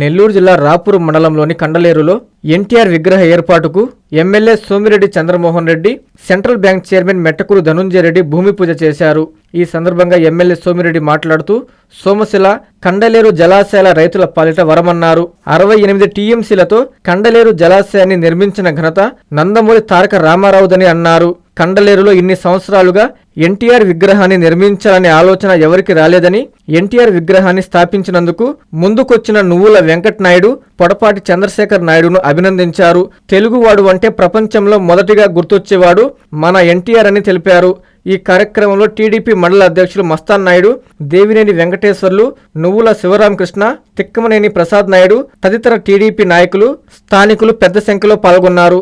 నెల్లూరు జిల్లా రాపూర్ మండలంలోని కండలేరులో ఎన్టీఆర్ విగ్రహ ఏర్పాటుకు MLA Somireddy Chandramohan Reddy central bank chairman Mettakuru Dhanunjaya Reddy భూమి పూజ చేశారు. ఈ సందర్భంగా ఎమ్మెల్యే సోమిరెడ్డి మాట్లాడుతూ సోమశిల కండలేరు జలాశయాల రైతుల పాలిట వరమన్నారు. అరవై ఎనిమిది టీఎంసీలతో కండలేరు జలాశయాన్ని నిర్మించిన ఘనత నందమూరి తారక రామారావుదని అన్నారు. కండలేరులో ఇన్ని సంవత్సరాలుగా ఎన్టీఆర్ విగ్రహాన్ని నిర్మించాలనే ఆలోచన ఎవరికి రాలేదని ఎన్టీఆర్ విగ్రహాన్ని స్థాపించినందుకు ముందుకొచ్చిన నువ్వుల వెంకట్ నాయుడు పొడపాటి చంద్రశేఖర్ నాయుడును అభినందించారు. తెలుగువాడు అంటే ప్రపంచంలో మొదటిగా గుర్తొచ్చేవాడు మన ఎన్టీఆర్ అని తెలిపారు. ఈ కార్యక్రమంలో టీడీపీ మండల అధ్యక్షులు మస్తాన్ నాయుడు దేవినేని వెంకటేశ్వర్లు నువ్వుల శివరామకృష్ణ తిక్కమనేని ప్రసాద్ నాయుడు తదితర టీడీపీ నాయకులు స్థానికులు పెద్ద సంఖ్యలో పాల్గొన్నారు.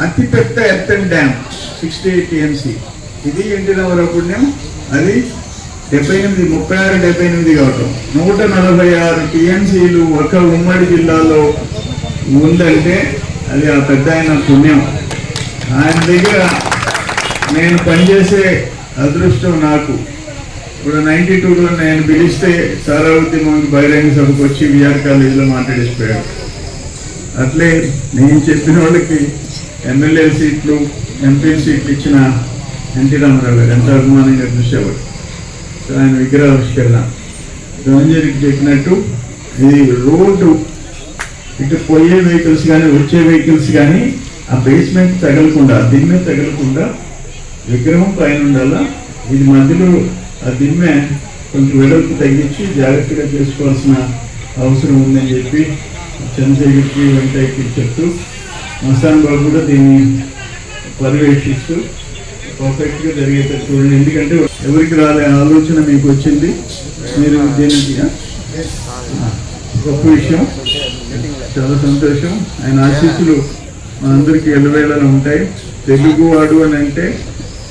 అతిపెద్ద ఎత్తన్ డ్యామ్ సిక్స్టీ ఎయిట్ టీఎంసీ ఇది ఎన్టీ రామారావు పుణ్యం అది డెబ్బై ఎనిమిది ముప్పై ఆరు డెబ్బై ఎనిమిది కావటం నూట నలభై ఆరు టీఎంసీలు ఒక ఉమ్మడి జిల్లాలో ఉందంటే అది ఆ పెద్ద ఆయన పుణ్యం. ఆయన దగ్గర నేను పనిచేసే అదృష్టం నాకు. ఇప్పుడు నైన్టీ టూలో నేను పిలిస్తే సారావతిమంకి బహిరంగ సభకు వచ్చి విఆర్ కాలేజీలో మాట్లాడేసిపోయాడు అట్లే నేను చెప్పిన వాళ్ళకి ఎమ్మెల్యే సీట్లు ఎంపీ సీట్లు ఇచ్చిన ఎన్టీ రామారావు గారు ఎంత అభిమానంగా చూసేవాడు ఆయన విగ్రహావిష్కరణ ధనంజరికి చెప్పినట్టు ఇది రోడ్డు. ఇటు పోయే వెహికల్స్ కానీ వచ్చే వెహికల్స్ కానీ ఆ బేస్మెంట్ తగలకుండా దిమ్మె తగలకుండా విగ్రహం పైన ఉండాలా? ఇది మధ్యలో ఆ దిమ్మె కొంచెం వెడల్పు తగ్గించి జాగ్రత్తగా చేసుకోవాల్సిన అవసరం ఉందని చెప్పి చంద్రశేఖర్కి వెంకయ్యకి చెప్తూ మస్తాన్ బాబు కూడా దీన్ని పర్యవేక్షిస్తూ పర్ఫెక్ట్గా జరిగేటట్టు చూడండి. ఎందుకంటే ఎవరికి రాలే ఆలోచన మీకు వచ్చింది? మీరు దీనికి? గొప్ప విషయం. చాలా సంతోషం. ఆయన ఆశీస్సులు మనందరికీ ఎల్లవేళలా ఉంటాయి. తెలుగువాడు అని అంటే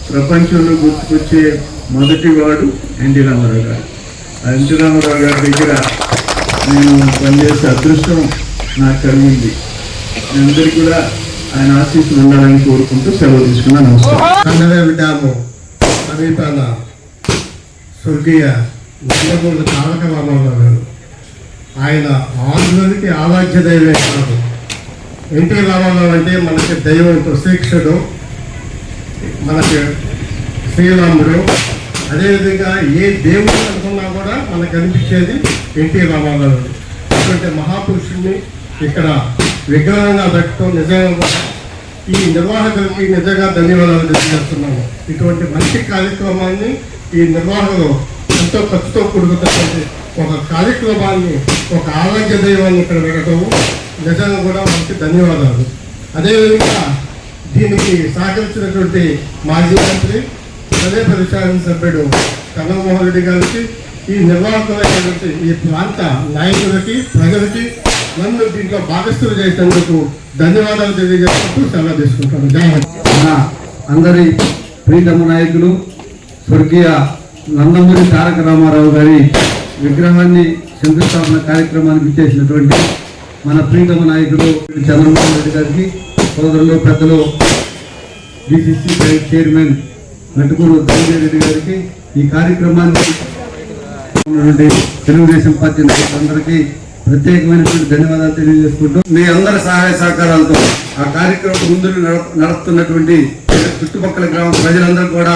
ప్రపంచంలో గుర్తుకొచ్చే మొదటి వాడు ఎన్టీ రామారావు గారు. ఆ ఎన్టీ రామారావు గారి దగ్గర నేను పనిచేసే అదృష్టం నాకు కలిగింది. అందరికీ కూడా ఆయన ఆశీస్సులు ఉండాలని కోరుకుంటూ సెలవు తీసుకున్నాను. నమస్కారం. కండలేరు సమీపాన స్వర్గీయ నందమూరి తారక రామారావు గారు. ఆయన ఆంధ్రునికి ఆరాధ్య దైవమే కాదు. ఎన్టీ రామారావు అంటే మనకి దైవంతో శ్రీక్షుడు మనకి శ్రీరాముడు. అదేవిధంగా ఏ దేవుడు అనుకున్నా కూడా మనకు అనిపించేది ఎన్టీ రామారావు అటువంటి మహాపురుషుడిని ఇక్కడ విగ్రహంగా పెట్టడం నిజంగా కూడా ఈ నిర్వాహకులకి నిజంగా ధన్యవాదాలు తెలియజేస్తున్నాము. ఇటువంటి మంచి కార్యక్రమాన్ని ఈ నిర్వాహకులు ఎంతో ఖర్చుతో కూడుకున్నటువంటి ఒక కార్యక్రమాన్ని ఒక ఆరోగ్య దైవాన్ని ఇక్కడ పెట్టడం నిజంగా కూడా మనకి ధన్యవాదాలు. అదేవిధంగా దీనికి సహకరించినటువంటి మాజీ మంత్రి అదే పరిశాలన సభ్యుడు కన్నమోహన్ రెడ్డి గారికి ఈ నిర్వాహకులైనటువంటి ఈ ప్రాంత నాయకులకి ప్రజలకి నన్ను దీంట్లో భాగస్థులు చేసినందుకు ధన్యవాదాలు తెలియజేస్తూ సెలవు తీసుకుంటాను. అందరి ప్రీతమ నాయకులు స్వర్గీయ నందమూరి తారక రామారావు గారి విగ్రహాన్ని శంకుస్థాపన కార్యక్రమానికి చేసినటువంటి మన ప్రీతమ నాయకులు చంద్రమోహన్ రెడ్డి గారికి సోదరులు పెద్దలు డిసిసి చైర్మన్ నటుకూరు ధనంజయ రెడ్డి గారికి ఈ కార్యక్రమాన్ని తెలుగుదేశం పార్టీ నాయకులందరికీ ప్రత్యేకమైనటువంటి ధన్యవాదాలు తెలియజేసుకుంటూ మీ అందరి సహాయ సహకారాలతో ఆ కార్యక్రమం ముందు నడప- నడుపుతున్నటువంటి చుట్టుపక్కల గ్రామ ప్రజలందరూ కూడా